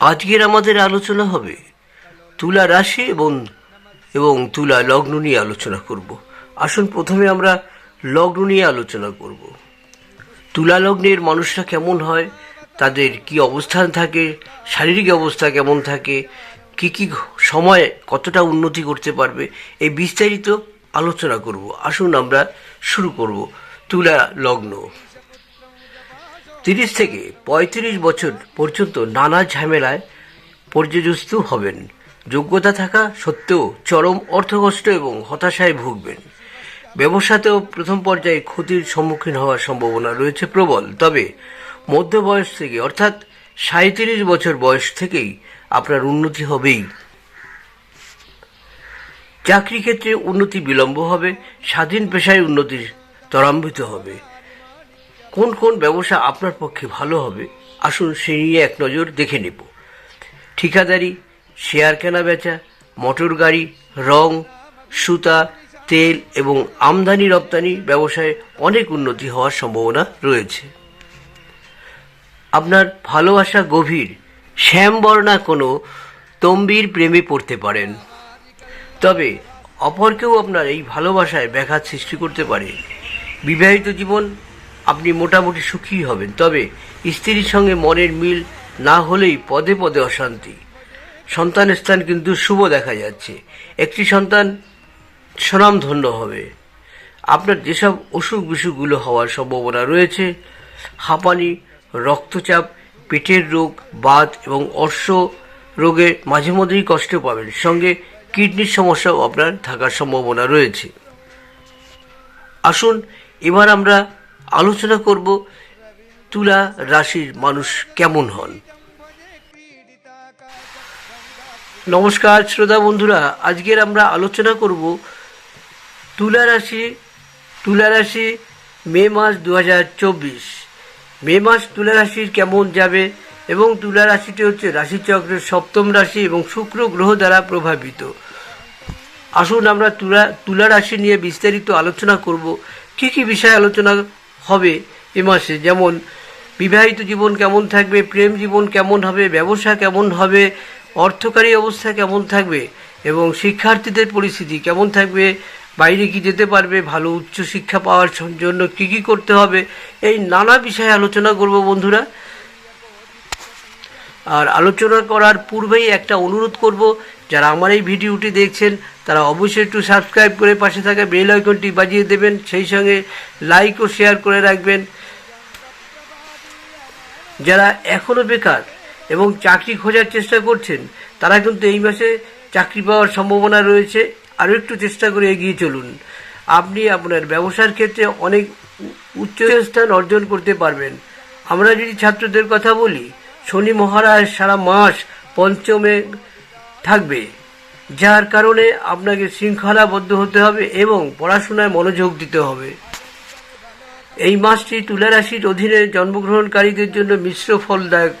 আজকের আমাদের আলোচনা হবে তুলা রাশি এবং এবং তুলা লগ্ন নিয়ে আলোচনা করব। আসুন প্রথমে আমরা লগ্ন নিয়ে আলোচনা করব। তুলা লগ্নের মানুষরা কেমন হয়? তাদের কি অবস্থান থাকে? শারীরিক অবস্থা কেমন থাকে? কি কি সময় কতটা উন্নতি করতে পারবে? এই বিস্তারিত আলোচনা করব। আসুন আমরা শুরু করব। তুলা লগ্ন। তিরিশ থেকে পঁয়ত্রিশ বছর পর্যন্ত নানা ঝামেলায় পর্যদস্ত হবেন। যোগ্যতা থাকা সত্ত্বেও চরম অর্থকষ্ট এবং হতাশায় ভুগবেন। ব্যবসাতেও প্রথম পর্যায়ে ক্ষতির সম্মুখীন হওয়ার সম্ভাবনা রয়েছে প্রবল। তবে মধ্য বয়স থেকে, অর্থাৎ সাঁত্রিশ বছর বয়স থেকেই আপনার উন্নতি হবেই। চাকরি ক্ষেত্রে উন্নতি বিলম্ব হবে, স্বাধীন পেশায় উন্নতি ত্বরান্বিত হবে। কোন কোন ব্যবসা আপনার পক্ষে ভালো হবে, আসুন সে নিয়ে এক নজর দেখে নেব। ঠিকাদারি, শেয়ার কেনা বেচা, মোটর গাড়ি, রং, সুতা, তেল এবং আমদানি রপ্তানি ব্যবসায় অনেক উন্নতি হওয়ার সম্ভাবনা রয়েছে। আপনার ভালোবাসা গভীর, শ্যামবর্ণা কোনো তম্বির প্রেমে পড়তে পারেন। তবে অপরকেও আপনার এই ভালোবাসায় ব্যাঘাত সৃষ্টি করতে পারে। বিবাহিত জীবন আপনি মোটামুটি সুখী হবেন। তবে স্ত্রীর সঙ্গে মনের মিল না হলেই পদে পদে অশান্তি। সন্তানের স্থান কিন্তু শুভ দেখা যাচ্ছে। একটি সন্তান স্বনামধন্য হবে। আপনার যেসব অসুখ বিসুখগুলো হওয়ার সম্ভাবনা রয়েছে, হাঁপানি, রক্তচাপ, পেটের রোগ, বাত এবং অর্শ রোগে মাঝে মধ্যেই কষ্ট পাবেন। সঙ্গে কিডনির সমস্যাও আপনার থাকার সম্ভাবনা রয়েছে। আসুন, এবার আমরা আলোচনা করব তুলা রাশির মানুষ কেমন হন। নমস্কার শ্রোতা বন্ধুরা, আজকের আমরা আলোচনা করব তুলা রাশি তুলা রাশি মে মাস দু হাজার চব্বিশ। মে মাস তুলা রাশির কেমন যাবে এবং তুলা রাশিটি হচ্ছে রাশিচক্রের সপ্তম রাশি এবং শুক্র গ্রহ দ্বারা প্রভাবিত। আসুন আমরা তুলা তুলা রাশি নিয়ে বিস্তারিত আলোচনা করব। কী কী বিষয়ে আলোচনা হবে এ মাসে। যেমন, বিবাহিত জীবন কেমন থাকবে, প্রেম জীবন কেমন হবে, ব্যবসা কেমন হবে, অর্থকারী অবস্থা কেমন থাকবে, এবং শিক্ষার্থীদের পরিস্থিতি কেমন থাকবে, বাইরে কি যেতে পারবে, ভালো উচ্চ শিক্ষা পাওয়ার জন্য কী কী করতে হবে, এই নানা বিষয়ে আলোচনা করব বন্ধুরা। আর আলোচনা করার পূর্বেই একটা অনুরোধ করব, যারা আমার এই ভিডিওটি দেখছেন, তারা অবশ্যই একটু সাবস্ক্রাইব করে পাশে থাকা বেল আইকনটি বাজিয়ে দেবেন, সেই সঙ্গে লাইক ও শেয়ার করে রাখবেন। যারা এখনও বেকার এবং চাকরি খোঁজার চেষ্টা করছেন, তারা কিন্তু এই মাসে চাকরি পাওয়ার সম্ভাবনা রয়েছে। আরও একটু চেষ্টা করে এগিয়ে চলুন। আপনি আপনার ব্যবসার ক্ষেত্রে অনেক উচ্চ স্থান অর্জন করতে পারবেন। আমরা যদি ছাত্রদের কথা বলি শনি মহারাজ সারা মাস পঞ্চমে থাকবে, যার কারণে আপনাকে শৃঙ্খলাবদ্ধ হতে হবে এবং পড়াশোনায় মনোযোগ দিতে হবে। এই মাসটি তুলা রাশির অধীনে জন্মগ্রহণকারীদের জন্য মিশ্র ফলদায়ক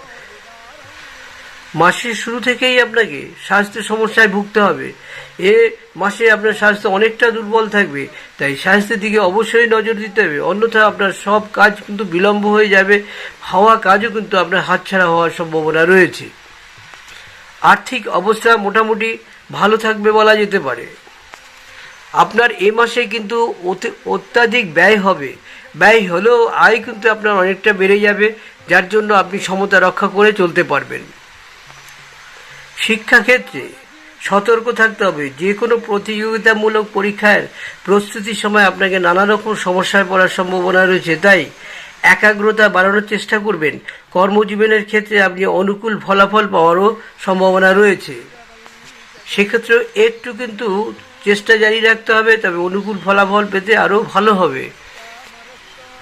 মাসের শুরু থেকেই আপনাকে স্বাস্থ্য সমস্যায় ভুগতে হবে। এ মাসে আপনার স্বাস্থ্য অনেকটা দুর্বল থাকবে, তাই স্বাস্থ্যের দিকে অবশ্যই নজর দিতে হবে। অন্যথা আপনার সব কাজ কিন্তু বিলম্ব হয়ে যাবে, হওয়া কাজও কিন্তু আপনার হাতছাড়া হওয়ার সম্ভাবনা রয়েছে। আর্থিক অবস্থা মোটামুটি ভালো থাকবে বলা যেতে পারে। আপনার এ মাসে কিন্তু অতি- অত্যাধিক ব্যয় হবে। ব্যয় হলেও আয় কিন্তু আপনার অনেকটা বেড়ে যাবে, যার জন্য আপনি সমতা রক্ষা করে চলতে পারবেন। শিক্ষাক্ষেত্রে সতর্ক থাকতে হবে। যে কোনো প্রতিযোগিতামূলক পরীক্ষার প্রস্তুতির সময় আপনাকে নানা রকম সমস্যায় পড়ার সম্ভাবনা রয়েছে। তাই একাগ্রতা বাড়ানোর চেষ্টা করবেন। কর্মজীবনের ক্ষেত্রে আপনি অনুকূল ফলাফল পাওয়ারও সম্ভাবনা রয়েছে। সেক্ষেত্রে একটু কিন্তু চেষ্টা জারি রাখতে হবে, তবে অনুকূল ফলাফল পেতে আরও ভালো হবে।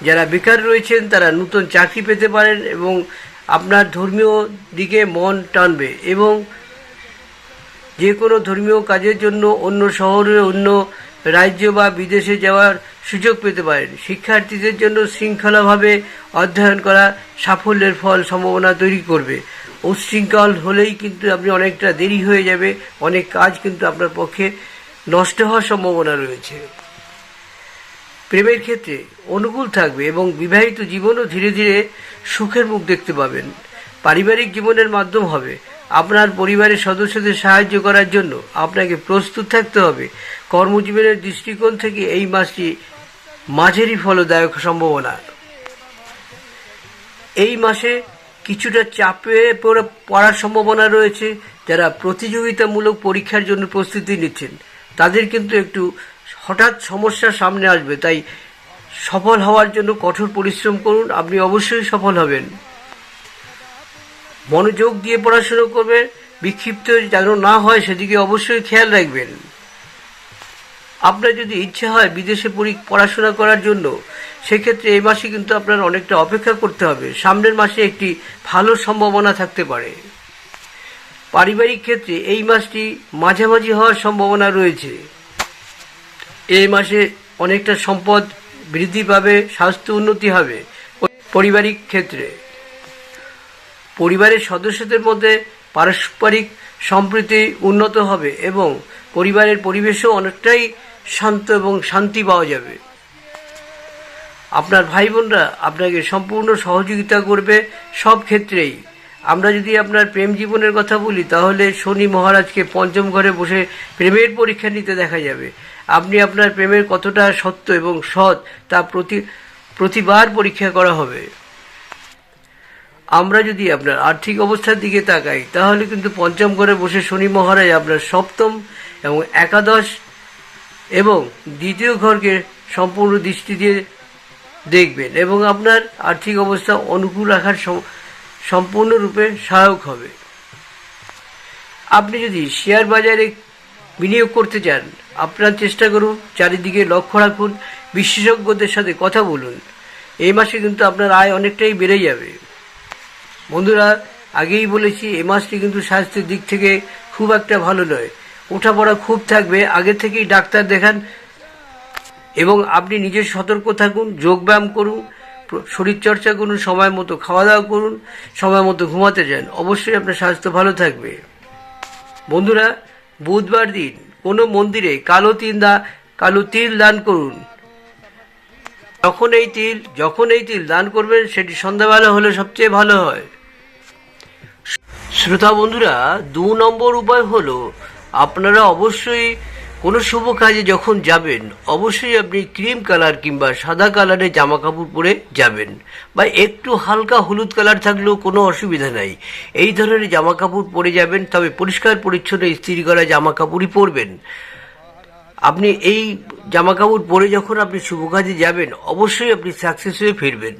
যারা বেকার রয়েছেন, তারা নতুন চাকরি পেতে পারেন এবং আপনার ধর্মীয় দিকে মন টানবে এবং যে কোনো ধর্মীয় কাজের জন্য অন্য শহরে, অন্য রাজ্য বা বিদেশে যাওয়ার সুযোগ পেতে পারেন। শিক্ষার্থীদের জন্য শৃঙ্খলাভাবে অধ্যয়ন করা সাফল্যের ফল সম্ভাবনা তৈরি করবে। উচ্ছৃঙ্খল হলেই কিন্তু আপনি অনেকটা দেরি হয়ে যাবে, অনেক কাজ কিন্তু আপনার পক্ষে নষ্ট হওয়ার সম্ভাবনা রয়েছে। প্রেমের ক্ষেত্রে অনুকূল থাকবে এবং বিবাহিত জীবনও ধীরে ধীরে সুখের মুখ দেখতে পাবেন। পারিবারিক জীবনের মাধ্যম হবে। আপনার পরিবারের সদস্যদের সাহায্য করার জন্য আপনাকে প্রস্তুত থাকতে হবে। কর্মজীবনের দৃষ্টিকোণ থেকে এই মাসটি মাঝেরই ফলদায়ক সম্ভাবনা। এই মাসে কিছুটা চাপে পড়ে পড়ার সম্ভাবনা রয়েছে। যারা প্রতিযোগিতামূলক পরীক্ষার জন্য প্রস্তুতি নিচ্ছেন, তাদের কিন্তু একটু হঠাৎ সমস্যার সামনে আসবে। তাই সফল হওয়ার জন্য কঠোর পরিশ্রম করুন। আপনি অবশ্যই সফল হবেন। মনোযোগ দিয়ে পড়াশুনো করবেন, বিক্ষিপ্ত যেন না হয়, সেদিকে অবশ্যই খেয়াল রাখবেন। আপনার যদি ইচ্ছে হয় বিদেশে পড়াশোনা করার জন্য, সেক্ষেত্রে এই মাসে কিন্তু আপনার অনেকটা অপেক্ষা করতে হবে। সামনের মাসে একটি ভালো সম্ভাবনা থাকতে পারে। পারিবারিক ক্ষেত্রে এই মাসটি মাঝামাঝি হওয়ার সম্ভাবনা রয়েছে। এই মাসে অনেকটা সম্পদ বৃদ্ধি পাবে, স্বাস্থ্য উন্নতি হবে। পারিবারিক ক্ষেত্রে পরিবারের সদস্যদের মধ্যে পারস্পরিক সম্প্রীতি উন্নত হবে এবং পরিবারের পরিবেশও অনেকটাই শান্ত এবং শান্তি পাওয়া যাবে। আপনার ভাই বোনরা আপনাকে সম্পূর্ণ সহযোগিতা করবে সব ক্ষেত্রেই। আমরা যদি আপনার প্রেম জীবনের কথা বলি, তাহলে শনি মহারাজকে পঞ্চম ঘরে বসে প্রেমের পরীক্ষা নিতে দেখা যাবে। আপনি আপনার প্রেমের কতটা সত্য এবং সৎ তা প্রতি প্রতিবার পরীক্ষা করা হবে। আমরা যদি আপনার আর্থিক অবস্থার দিকে তাকাই, তাহলে কিন্তু পঞ্চম ঘরে বসে শনি মহারাজ আপনার সপ্তম এবং একাদশ এবং দ্বিতীয় ঘরকে সম্পূর্ণ দৃষ্টি দিয়ে দেখবেন এবং আপনার আর্থিক অবস্থা অনুকূল রাখার সম্পূর্ণরূপে সহায়ক হবে। আপনি যদি শেয়ার বাজারে বিনিয়োগ করতে চান, আপনার চেষ্টা করুন চারিদিকে লক্ষ্য রাখুন, বিশেষজ্ঞদের সাথে কথা বলুন। এই মাসে কিন্তু আপনার আয় অনেকটাই বেড়ে যাবে। বন্ধুরা, আগেই বলেছি, এ মাসটি কিন্তু স্বাস্থ্যের দিক থেকে খুব একটা ভালো নয়। ওঠাপড়া খুব থাকবে। আগে থেকেই ডাক্তার দেখান এবং আপনি নিজে সতর্ক থাকুন, যোগব্যায়াম করুন, শরীরচর্চা করুন, সময় মতো খাওয়া দাওয়া করুন, সময় মতো ঘুমাতে যান। অবশ্যই আপনার স্বাস্থ্য ভালো থাকবে। বন্ধুরা, বুধবার দিন কোনো মন্দিরে কালো তিল দা, কালো তিল দান করুন। যখন এই তিল, যখন এই তিল দান করবেন, সেটি সন্ধ্যাবেলা হলে সবচেয়ে ভালো হয়। শ্রোতা বন্ধুরা, দু নম্বর উপায় হলো, আপনারা অবশ্যই কোনো শুভ কাজে যখন যাবেন, অবশ্যই আপনি ক্রিম কালার কিংবা সাদা কালারের জামা কাপড় পরে যাবেন বা একটু হালকা হলুদ কালার থাকলেও কোনো অসুবিধা নাই। এই ধরনের জামা কাপড় পরে যাবেন, তবে পরিষ্কার পরিচ্ছন্ন ইস্ত্রি করা জামা কাপড়ই পরবেন। আপনি এই জামা কাপড় পরে যখন আপনি শুভ কাজে যাবেন, অবশ্যই আপনি সাকসেস হয়ে ফিরবেন।